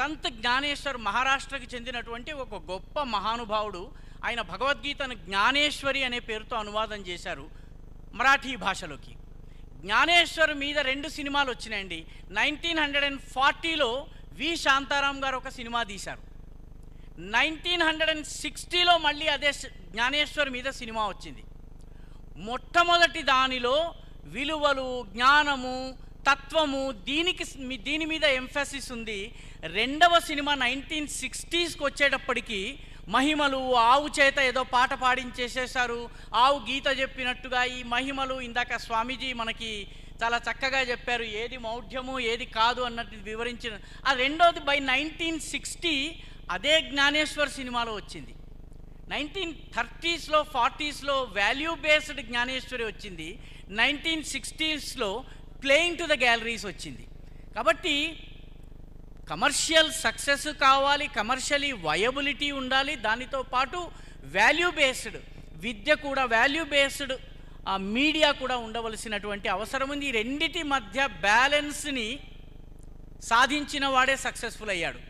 సంత్ జ్ఞానేశ్వర్ మహారాష్ట్రకి చెందినటువంటి ఒక గొప్ప మహానుభావుడు. ఆయన భగవద్గీతను జ్ఞానేశ్వరి అనే పేరుతో అనువాదం చేశారు మరాఠీ భాషలోకి. జ్ఞానేశ్వర్ మీద రెండు సినిమాలు వచ్చినాయండి. నైన్టీన్ హండ్రెడ్ అండ్ ఫార్టీలో వి శాంతారాం గారు ఒక సినిమా తీశారు. నైన్టీన్ హండ్రెడ్ అండ్ సిక్స్టీలో మళ్ళీ అదే జ్ఞానేశ్వర్ మీద సినిమా వచ్చింది. మొట్టమొదటి దానిలో విలువలు జ్ఞానము తత్వము దీనికి దీని మీద ఎంఫసిస్ ఉంది. రెండవ సినిమా నైన్టీన్ సిక్స్టీస్కి వచ్చేటప్పటికి మహిమలు ఆవు చేత ఏదో పాట పాడించేసేసారు ఆవు గీత చెప్పినట్టుగా ఈ మహిమలు ఇందాక స్వామీజీ మనకి చాలా చక్కగా చెప్పారు. ఏది మౌఢ్యము ఏది కాదు అన్నట్టు వివరించిన ఆ రెండోది బై నైన్టీన్ సిక్స్టీ అదే జ్ఞానేశ్వర్ సినిమాలో వచ్చింది. నైన్టీన్ థర్టీస్లో ఫార్టీస్లో వాల్యూ బేస్డ్ జ్ఞానేశ్వరి వచ్చింది. నైన్టీన్ సిక్స్టీస్లో ప్లేయింగ్ టు ద గ్యాలరీస్ వచ్చింది. కాబట్టి కమర్షియల్ సక్సెస్ కావాలి కమర్షియలీ వయబిలిటీ ఉండాలి దానితో పాటు వాల్యూ బేస్డ్ విద్య కూడా వాల్యూ బేస్డ్ ఆ మీడియా కూడా ఉండవలసినటువంటి అవసరం ఉంది. ఈ రెండిటి మధ్య బ్యాలెన్స్ని సాధించిన వాడే సక్సెస్ఫుల్ అయ్యాడు.